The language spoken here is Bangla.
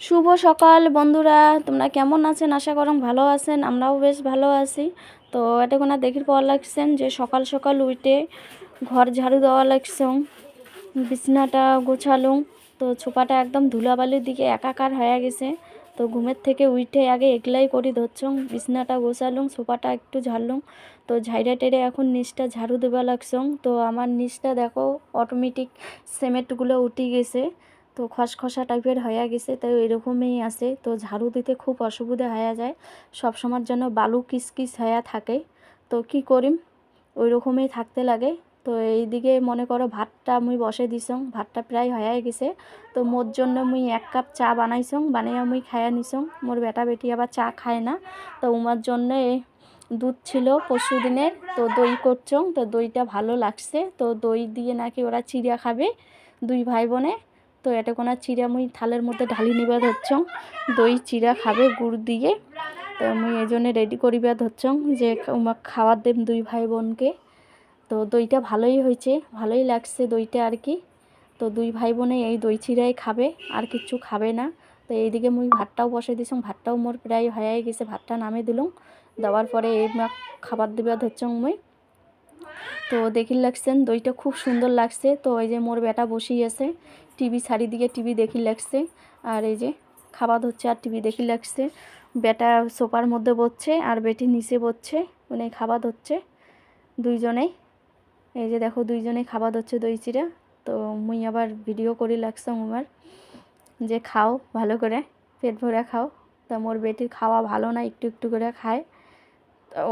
শুভ সকাল বন্ধুরা, তোমরা কেমন আছেন? আশা করং ভালো আছেন, আমরাও বেশ ভালো আছি। তো এটা কোনো দেখির পাওয়া লাগছেন যে সকাল সকাল উঠে ঘর ঝাড়ু দেওয়া লাগছং, বিছনাটা গোছালুম। তো ছোপাটা একদম ধুলাবালির দিকে একাকার হয়ে গেছে। তো ঘুমের থেকে উঠে আগে একলাই করি ধরছং, বিছনাটা গোছালুম সোফাটা একটু ঝাড়লুম। তো ঝাইরা টেরে এখন নিচটা ঝাড়ু দেওয়া লাগছং। তো আমার নিচটা দেখো অটোমেটিক সিমেন্টগুলো উঠে গেছে। তো খসখসা টাইপের হয়ে গেছে, তাই এরকমই আছে। তো ঝাড়ু দিতে খুব অসুবিধা হয়ে যায়। সব সময়ের জন্য বালু কিসকিস হয়ে থাকে। তো কি করিম? ওই রকমই থাকতে লাগে। তো এইদিকে মনে করো ভাতটা মুই বসে দিছং ভাতটা প্রায় হয়ে গেছে। তো মোর জন্য মুই এক কাপ চা বানাইছং বানাইয়া মুই খাইয়া নিছং মোর বেটা বেটি আবার চা খায় না। তো উমার জন্য দুধ ছিল পরশু দিনের, তো দই করছং তো দইটা ভালো লাগছে। তো দই দিয়ে নাকি ওরা চিড়া খাবে দুই ভাই বোনে। তো এটা কোনো চিড়া মুই থালের মধ্যে ঢালি নিবা ধরছং। দই, চিড়া খাবে, গুড় দিয়ে। তো মুই এই জন্য রেডি করিবা ধরছং যে উমাক খাওয়ার দেব দুই ভাই বোনকে। তো দইটা ভালোই হয়েছে, ভালোই লাগছে দইটা আর কি। তো দুই ভাই বোনে এই দই চিড়াই খাবে, আর কিচ্ছু খাবে না। তো এইদিকে মুই ভাতটাও বসে দিছং, ভাতটাও মোর প্রায় হয়ে গেছে, ভাতটা নামে দিলুম। দেওয়ার পরে এই খাবার দিবা ধরছং মুই। তো দেখি লাগছেন দইটা খুব সুন্দর লাগছে। তো এই যে মোর বেটা বসেই আছে, টিভি চারিদিকে টিভি দেখি লাগছে। আর এই যে খাবার হচ্ছে আর টিভি দেখি লাগছে। বেটা সোফার মধ্যে বসছে আর বেটি নিচে বসছে মানে খাবার হচ্ছে দুইজনেই। এই যে দেখো দুইজনেই খাবার হচ্ছে দই চিরা তো মুই আবার ভিডিও করি লাগছাম আমার, যে খাও ভালো করে, পেট ভরে খাও। তা মোর বেটির খাওয়া ভালো না, একটু একটু করে খায়। তো